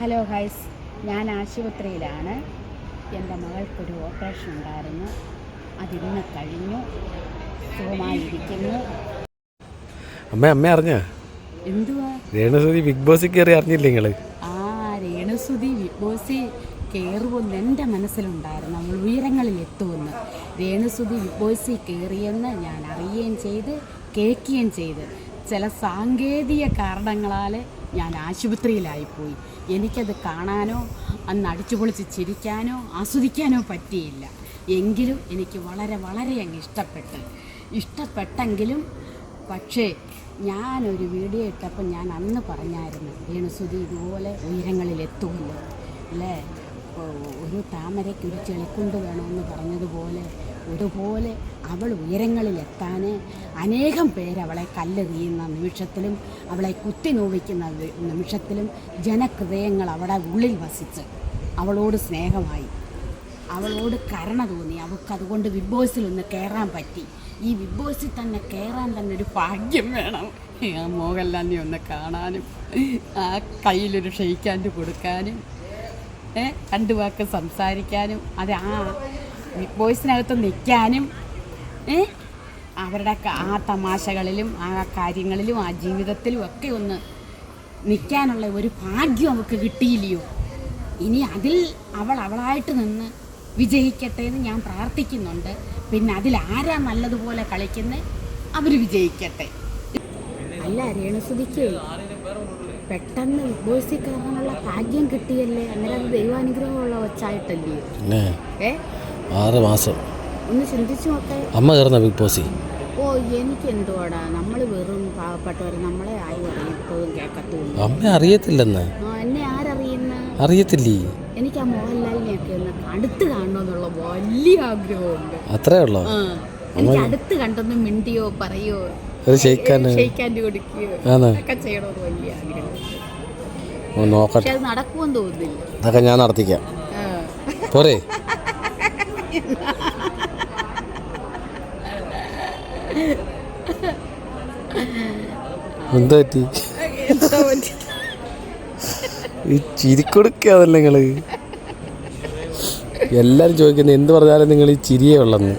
Hello ഹൈസ് ഞാൻ ആശുപത്രിയിലാണ്. എന്റെ മകൾക്കൊരു ഓപ്പറേഷൻ ഉണ്ടായിരുന്നു. അതിന്ന് കഴിഞ്ഞു. സുഖമായിരിക്കുന്നു. അമ്മ അമ്മ അറിഞ്ഞ? എന്തുവാ? രേണുസുതി ബിഗ് ബോസിൽ കയറി അറിഞ്ഞില്ലേ നിങ്ങൾ ആ രേണുസുതി ബിഗ് ബോസി കയറുമെന്ന് എന്റെ മനസ്സിലുണ്ടായിരുന്നു. നമ്മൾ ഉയരങ്ങളിൽ എത്തുമെന്ന് രേണുസുതി ബിഗ് ബോസിൽ കയറിയെന്ന് ഞാൻ അറിയുകയും ചെയ്ത് കേൾക്കുകയും ചെയ്ത്. ചില സാങ്കേതിക കാരണങ്ങളാൽ ഞാൻ ആശുപത്രിയിലായിപ്പോയി. എനിക്കത് കാണാനോ അന്ന് അടിച്ചു പൊളിച്ച് ചിരിക്കാനോ ആസ്വദിക്കാനോ പറ്റിയില്ല. എങ്കിലും എനിക്ക് വളരെ വളരെ അങ്ങ് ഇഷ്ടപ്പെട്ടു. ഇഷ്ടപ്പെട്ടെങ്കിലും പക്ഷേ ഞാനൊരു വീഡിയോ ഇട്ടപ്പോൾ ഞാൻ അന്ന് പറഞ്ഞായിരുന്നു വേണുസുതി ഇതുപോലെ ഉയരങ്ങളിൽ എത്തുമല്ലോ അല്ലേ ഒരു താമരയ്ക്ക് ഒരു ചെളിക്കുണ്ട് വേണമെന്ന് പറഞ്ഞതുപോലെ ഒരുപോലെ അവൾ ഉയരങ്ങളിലെത്താൻ അനേകം പേരവളെ അവളെ കല്ലെറിയുന്ന നിമിഷത്തിലും അവളെ കുത്തി നോവിക്കുന്ന നിമിഷത്തിലും ജനഹൃദയങ്ങൾ അവിടെ ഉള്ളിൽ വസിച്ച് അവളോട് സ്നേഹമായി. അവളോട് കരുണ തോന്നി. അവൾക്ക് അതുകൊണ്ട് ബിഗ് ബോസിൽ ഒന്ന് കയറാൻ പറ്റി. ഈ ബിഗ് ബോസിൽ തന്നെ കയറാൻ തന്നെ ഒരു ഭാഗ്യം വേണം. ആ മോഹൻലാലിനെ ഒന്ന് കാണാനും ആ കയ്യിലൊരു ഷെയ്ക്കാൻഡ് കൊടുക്കാനും രണ്ട് വാക്ക് സംസാരിക്കാനും അത് ആ ബിഗ് ബോയ്സിനകത്ത് നിൽക്കാനും അവരുടെ ആ തമാശകളിലും ആ കാര്യങ്ങളിലും ആ ജീവിതത്തിലും ഒക്കെ ഒന്ന് നിൽക്കാനുള്ള ഒരു ഭാഗ്യം അവൾക്ക് കിട്ടിയില്ലയോ? ഇനി അതിൽ അവൾ അവളായിട്ട് നിന്ന് വിജയിക്കട്ടെ എന്ന് ഞാൻ പ്രാർത്ഥിക്കുന്നുണ്ട്. പിന്നെ അതിൽ ആരാ നല്ലതുപോലെ കളിക്കുന്നത് അവർ വിജയിക്കട്ടെ. അല്ല രേണുസുതിക്ക് പെട്ടെന്ന് ബിഗ് ബോസിൽ കയറാനുള്ള ഭാഗ്യം കിട്ടിയല്ലേ? അന്നേരം അത് ദൈവാനുഗ്രഹമുള്ള വച്ചായിട്ടല്ലേ ഏ? ആറ് മാസം. ഒന്ന് ചിന്തിച്ചു നോക്കേ. അമ്മ കയറുന്ന ബിഗ് ബോസി ഓ എനിക്ക് എന്തുവാടാ നമ്മൾ വെറും പാവപ്പെട്ടവർ നമ്മളെ ആയി അമ്മ അറിയത്തില്ലെന്ന്. എന്നെ ആരറിയുന്ന? അറിയത്തില്ലേ? എനിക്ക് ആ മോഹൻലാലിനെയൊക്കെ ഒന്ന് അടുത്ത് കാണണമെന്നുള്ള വലിയ ആഗ്രഹമുണ്ട്. അത്രേ ഉള്ളോ? എനിക്ക് അടുത്ത് കണ്ടൊന്ന് മിണ്ടിയോ പറയോ? ഒരു ഷെയ്ക്കാൻ ഷെയ്ക്കാന്റെ കൊടുക്കുകയോ ആണോ. ഒക്കെ ചെയ്യണമെന്ന് വലിയ ആഗ്രഹമുണ്ട്. നോക്കട്ടെ. അത് നടക്കുമെന്ന് തോന്നുന്നില്ല. അതൊക്കെ ഞാൻ നടത്തിക്കാം. പോരെ. എന്താ പറ്റി? ചിരി ചിരിക്കൊടുക്കാതല്ലേ നിങ്ങൾ? എല്ലാരും ചോദിക്കുന്നത് എന്ത് പറഞ്ഞാലും നിങ്ങൾ ഈ ചിരിയേ ഉള്ളെന്ന്.